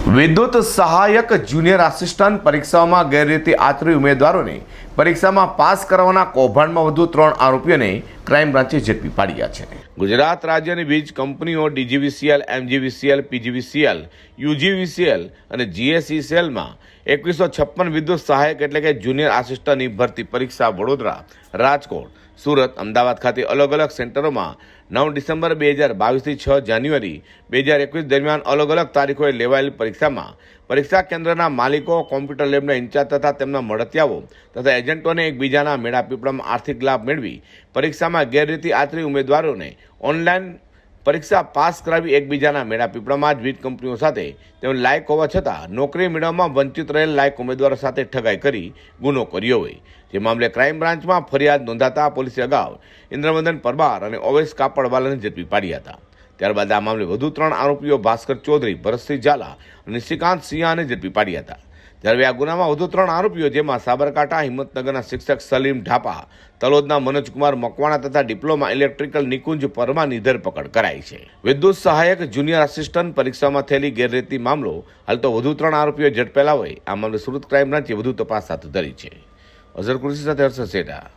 વિદ્યુત સહાયક junior assistant પરીક્ષાઓમાં ગેરરીતિ આચરી ઉમેદવારોને પરીક્ષામાં પાસ કરવાના કૌભાંડમાં વધુ ત્રણ આરોપીઓને ક્રાઇમ બ્રાન્ચે ઝડપી પાડ્યા છે. ગુજરાત રાજ્યની વીજ કંપનીઓ ડીજીવીસીએલ, એમજીવીસીએલ, પીજીવીસીએલ, યુજીવીસીએલ અને જીએસઈસીએલમાં એકવીસો છપ્પન વિદ્યુત સહાયક એટલે કે જુનિયર આસિસ્ટન્ટની ભરતી પરીક્ષા વડોદરા, રાજકોટ, સુરત, અમદાવાદ ખાતે અલગ અલગ સેન્ટરોમાં નવ ડિસેમ્બર બે હજાર બાવીસથી છ જાન્યુઆરી બે હજાર એકવીસ દરમિયાન અલગ અલગ તારીખોએ લેવાયેલી પરીક્ષામાં પરીક્ષા કેન્દ્રના માલિકો, કોમ્પ્યુટર લેબના ઇન્ચાર્જ તથા તેમના મળતિયાઓ તથા એજન્ટોને એકબીજાના મેળાપીપળામાં આર્થિક લાભ મેળવી પરીક્ષામાં ગેરરીતિ આચરી ઉમેદવારોને ઓનલાઈન પરીક્ષા પાસ કરાવી એકબીજાના મેળાપીપળામાં જ વીજ કંપનીઓ સાથે તેઓ લાયક હોવા છતાં નોકરી મેળવવામાં વંચિત રહેલ લાયક ઉમેદવારો સાથે ઠગાઈ કરી ગુનો કર્યો હોય. જે મામલે ક્રાઇમ બ્રાન્ચમાં ફરિયાદ નોંધાતા પોલીસે અગાઉ ઇન્દ્રવંદન પરમાર અને ઓવેશ કાપડવાલાને ઝડપી પાડ્યા હતા. ત્યારબાદ આ મામલે વધુ ત્રણ આરોપીઓ ભાસ્કર ચૌધરી, ભરતસિંહ ઝાલા અને નિશિકાંત સિંહાને ઝડપી પાડ્યા હતા. જ્યારે આ ગુનામાં વધુ ત્રણ આરોપીઓ, જેમાં સાબરકાંઠા, હિંમતનગરના શિક્ષક સલીમ ઢાપા, તલોદના મનોજકુમાર મકવાણા તથા ડિપ્લોમા ઇલેક્ટ્રિકલ નિકુંજ પરમાની ધરપકડ કરાઈ છે. વિદ્યુત સહાયક, જુનિયર આસિસ્ટન્ટ પરીક્ષામાં થયેલી ગેરરીતિ મામલો હાલ તો વધુ ત્રણ આરોપીઓ ઝડપેલા હોય. આ મામલે સુરત ક્રાઇમ બ્રાન્ચે વધુ તપાસ હાથ ધરી છે. અઝર કૃષિ સાથે હર્ષદ સેઠા.